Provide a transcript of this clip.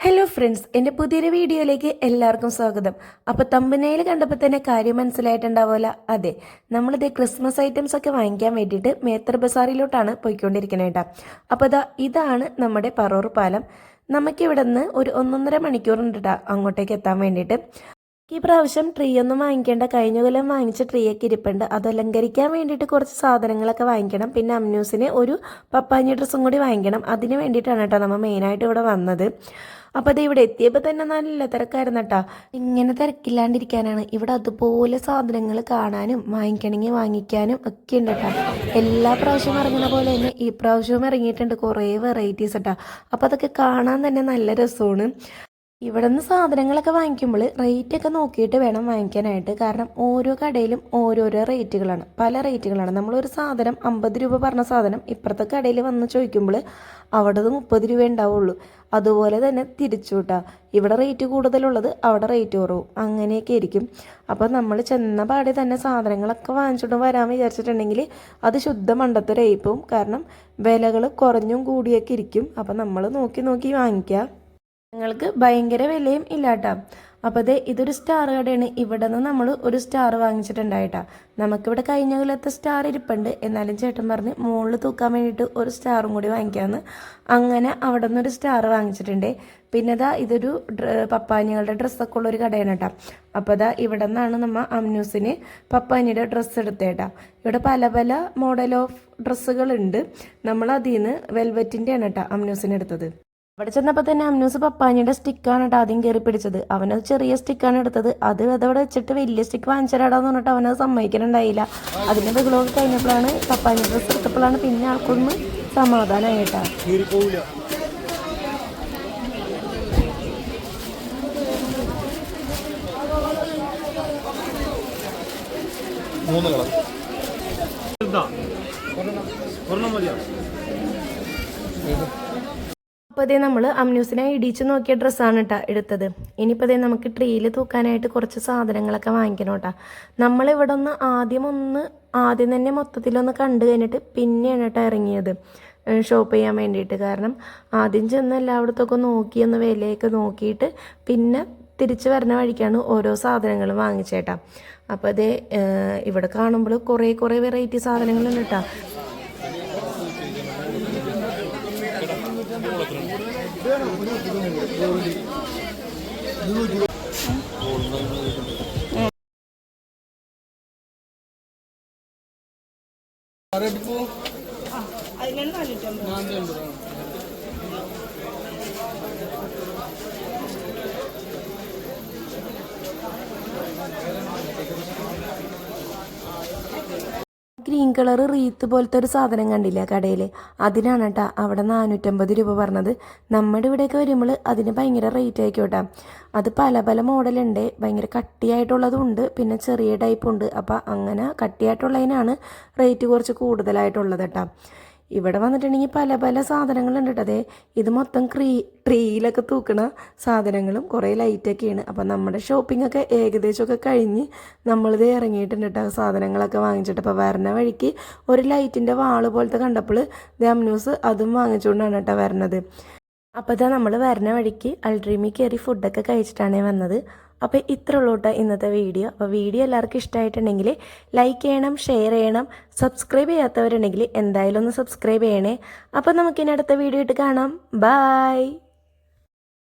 Hello friends എന്റെ പുതിയൊരു വീഡിയോയിലേക്ക് എല്ലാവർക്കും സ്വാഗതം. അപ്പോൾ തമ്പനയിൽ കണ്ടപ്പോൾ തന്നെ കാര്യം മനസ്സിലായിട്ടുണ്ടാവില്ല അതെ നമ്മളിത് ക്രിസ്മസ് ഐറ്റംസ് ഒക്കെ വാങ്ങിക്കാൻ വേണ്ടിയിട്ട് മേത്തർ ബസാറിലോട്ടാണ് പോയിക്കൊണ്ടിരിക്കുന്നത് കേട്ടോ. അപ്പോൾ ഇതാ ഇതാണ് നമ്മുടെ പറൂർ പാലം. നമുക്കിവിടെ നിന്ന് ഒരു ഒന്നൊന്നര മണിക്കൂറുണ്ട് കേട്ടോ അങ്ങോട്ടേക്ക് എത്താൻ വേണ്ടിയിട്ട്. ഈ പ്രാവശ്യം ട്രീ ഒന്നും വാങ്ങിക്കേണ്ട കഴിഞ്ഞ കൊല്ലം വാങ്ങിച്ച ട്രീ ഒക്കെ ഇരിപ്പുണ്ട്. അത് അലങ്കരിക്കാൻ വേണ്ടിയിട്ട് കുറച്ച് സാധനങ്ങളൊക്കെ വാങ്ങിക്കണം. പിന്നെ അമ്മ്യൂസിന് ഒരു പപ്പാഞ്ഞി ഡ്രസ്സും കൂടി വാങ്ങിക്കണം. അതിന് വേണ്ടിയിട്ടാണ് കേട്ടോ നമ്മൾ മെയിനായിട്ട് ഇവിടെ വന്നത്. അപ്പോൾ അത് ഇവിടെ എത്തിയപ്പോൾ തന്നെ നല്ല തിരക്കായിരുന്നു കേട്ടോ. ഇങ്ങനെ തിരക്കില്ലാണ്ടിരിക്കാനാണ്. ഇവിടെ അതുപോലെ സാധനങ്ങൾ കാണാനും വാങ്ങിക്കണമെങ്കിൽ വാങ്ങിക്കാനും ഒക്കെ ഉണ്ട് കേട്ടോ. എല്ലാ പ്രാവശ്യവും ഇറങ്ങുന്ന പോലെ തന്നെ ഈ പ്രാവശ്യവും ഇറങ്ങിയിട്ടുണ്ട് കുറേ വെറൈറ്റീസ് കേട്ടോ അപ്പോൾ അതൊക്കെ കാണാൻ തന്നെ നല്ല രസമാണ്. ഇവിടെ നിന്ന് സാധനങ്ങളൊക്കെ വാങ്ങിക്കുമ്പോൾ റേറ്റ് ഒക്കെ നോക്കിയിട്ട് വേണം വാങ്ങിക്കാനായിട്ട്. കാരണം ഓരോ കടയിലും ഓരോരോ റേറ്റുകളാണ് പല റേറ്റുകളാണ് നമ്മളൊരു സാധനം അമ്പത് രൂപ പറഞ്ഞ സാധനം ഇപ്പുറത്തെ കടയിൽ വന്ന് ചോദിക്കുമ്പോൾ അവിടെ മുപ്പത് രൂപ ഉണ്ടാവുള്ളൂ. അതുപോലെ തന്നെ തിരിച്ചു കൂട്ടാ ഇവിടെ റേറ്റ് കൂടുതലുള്ളത് അവിടെ റേറ്റ് കുറവും. അങ്ങനെയൊക്കെ ആയിരിക്കും. അപ്പോൾ നമ്മൾ ചെന്ന പാടി തന്നെ സാധനങ്ങളൊക്കെ വാങ്ങിച്ചിട്ട് വരാൻ വിചാരിച്ചിട്ടുണ്ടെങ്കിൽ അത് ശുദ്ധ മണ്ടത്തരായിപ്പോവും കാരണം വിലകൾ കുറഞ്ഞും കൂടിയൊക്കെ ഇരിക്കും. അപ്പോൾ നമ്മൾ നോക്കി നോക്കി വാങ്ങിക്കുക ഞങ്ങൾക്ക് ഭയങ്കര വിലയും ഇല്ലാട്ടാ. അപ്പോൾ അതെ ഇതൊരു സ്റ്റാർ കടയാണ്. ഇവിടെ നിന്ന് നമ്മൾ ഒരു സ്റ്റാർ വാങ്ങിച്ചിട്ടുണ്ടായിട്ടാ. നമുക്കിവിടെ കഴിഞ്ഞ കൊല്ലത്തെ സ്റ്റാർ ഇരിപ്പുണ്ട്. എന്നാലും ചേട്ടൻ പറഞ്ഞ് മുകളിൽ തൂക്കാൻ വേണ്ടിയിട്ട് ഒരു സ്റ്റാറും കൂടി വാങ്ങിക്കാമെന്ന് അങ്ങനെ അവിടെ നിന്നൊരു സ്റ്റാർ വാങ്ങിച്ചിട്ടുണ്ട്. പിന്നെ ഇതാ ഇതൊരു പപ്പാനികളുടെ ഡ്രസ്സൊക്കെ ഉള്ള ഒരു കടയാണ് കേട്ടോ അപ്പോൾ അതാ ഇവിടെ നിന്നാണ് നമ്മൾ അമ്നൂസിന് പപ്പാനിയുടെ ഡ്രസ്സ് എടുത്തേട്ടാ. ഇവിടെ പല പല മോഡൽ ഓഫ് ഡ്രസ്സുകളുണ്ട് നമ്മൾ അതിൽ നിന്ന് വെൽവെറ്റിന്റെയാണ് കേട്ടോ അമ്നൂസിന് എടുത്തത്. അവിടെ ചെന്നപ്പോൾ തന്നെ അമ്നൂസ് പപ്പാനിയുടെ സ്റ്റിക്കാണ് കേട്ടോ ആദ്യം കയറി പിടിച്ചത്. അവനത് ചെറിയ സ്റ്റിക്കാണ് എടുത്തത്. അത് അതവിടെ വെച്ചിട്ട് വലിയ സ്റ്റിക്ക് വാങ്ങിച്ചരാടാന്ന് പറഞ്ഞിട്ട് അവനത് സമ്മതിക്കണുണ്ടായില്ല അതിന്റെ ബഹളമൊക്കെ കഴിഞ്ഞപ്പോഴാണ് പപ്പാനി ഡ്രസ്സ് എടുത്തപ്പോഴാണ് പിന്നെ ആൾക്കൊന്ന് സമാധാനമായിട്ടാ മൂന്ന് അപ്പോൾ അതേ നമ്മൾ അമ്യൂസിനെ ഇടിച്ച് നോക്കിയ ഡ്രസ്സാണ് കേട്ടോ എടുത്തത്. ഇനിയിപ്പോൾ അതേ നമുക്ക് ട്രീയിൽ തൂക്കാനായിട്ട് കുറച്ച് സാധനങ്ങളൊക്കെ വാങ്ങിക്കണം കേട്ടോ നമ്മളിവിടെ ഒന്ന് ആദ്യം ഒന്ന് ആദ്യം തന്നെ മൊത്തത്തിലൊന്ന് കണ്ടു കഴിഞ്ഞിട്ട് പിന്നെയാണ് കേട്ടോ ഇറങ്ങിയത്. ഷോപ്പ് ചെയ്യാൻ വേണ്ടിയിട്ട്. കാരണം ആദ്യം ചെന്ന് എല്ലായിടത്തൊക്കെ നോക്കി ഒന്ന് വിലയൊക്കെ നോക്കിയിട്ട് പിന്നെ തിരിച്ച് വരുന്ന വഴിക്കാണ് ഓരോ സാധനങ്ങളും വാങ്ങിച്ചേട്ടാ അപ്പോൾ അതേ ഇവിടെ കാണുമ്പോൾ കുറേ കുറേ വെറൈറ്റി സാധനങ്ങളുണ്ട് കേട്ടോ അതിലെണ്ണ നാനൂറ്റമ്പത് ഗ്രീൻ കളർ റീത്ത് പോലത്തെ ഒരു സാധനം കണ്ടില്ല കടയിൽ അതിനാണ് കേട്ടോ അവിടെ നാനൂറ്റമ്പത് രൂപ പറഞ്ഞത്. നമ്മുടെ ഇവിടെയൊക്കെ വരുമ്പോൾ അതിന് ഭയങ്കര റേറ്റ് ആയിക്കോട്ടെ. അത് പല പല മോഡലുണ്ട് ഭയങ്കര കട്ടിയായിട്ടുള്ളതും ഉണ്ട് പിന്നെ ചെറിയ ടൈപ്പുണ്ട് അപ്പോൾ അങ്ങനെ കട്ടിയായിട്ടുള്ളതിനാണ് റേറ്റ് കുറച്ച് കൂടുതലായിട്ടുള്ളത് കേട്ടോ ഇവിടെ വന്നിട്ടുണ്ടെങ്കിൽ പല പല സാധനങ്ങളുണ്ട് കേട്ടോ അതെ ഇത് മൊത്തം ക്രീ ട്രീയിലൊക്കെ തൂക്കണ സാധനങ്ങളും കുറേ ലൈറ്റൊക്കെയാണ്. അപ്പം നമ്മുടെ ഷോപ്പിംഗ് ഒക്കെ ഏകദേശമൊക്കെ കഴിഞ്ഞ് നമ്മളിത് ഇറങ്ങിയിട്ടുണ്ട് കേട്ടോ സാധനങ്ങളൊക്കെ വാങ്ങിച്ചിട്ട്. അപ്പോൾ വരണ വഴിക്ക് ഒരു ലൈറ്റിന്റെ വാൾ പോലത്തെ കണ്ടപ്പോൾ ദാം ന്യൂസ് അതും വാങ്ങിച്ചുകൊണ്ടാണ് കേട്ടോ വരണത്. അപ്പോൾ ഇതാ നമ്മൾ വരണ വഴിക്ക് അൾഡ്രീമിൽ കയറി ഫുഡൊക്കെ കഴിച്ചിട്ടാണ് വന്നത്. അപ്പോൾ ഇത്ര ഉള്ളൂ കേട്ടോ ഇന്നത്തെ വീഡിയോ. അപ്പോൾ വീഡിയോ എല്ലാവർക്കും ഇഷ്ടമായിട്ടുണ്ടെങ്കിൽ ലൈക്ക് ചെയ്യണം ഷെയർ ചെയ്യണം സബ്സ്ക്രൈബ് ചെയ്യാത്തവരുണ്ടെങ്കിൽ എന്തായാലും ഒന്ന് സബ്സ്ക്രൈബ് ചെയ്യണേ. അപ്പോൾ നമുക്കിനി അടുത്ത വീഡിയോ ഇട്ട് കാണാം. ബായ്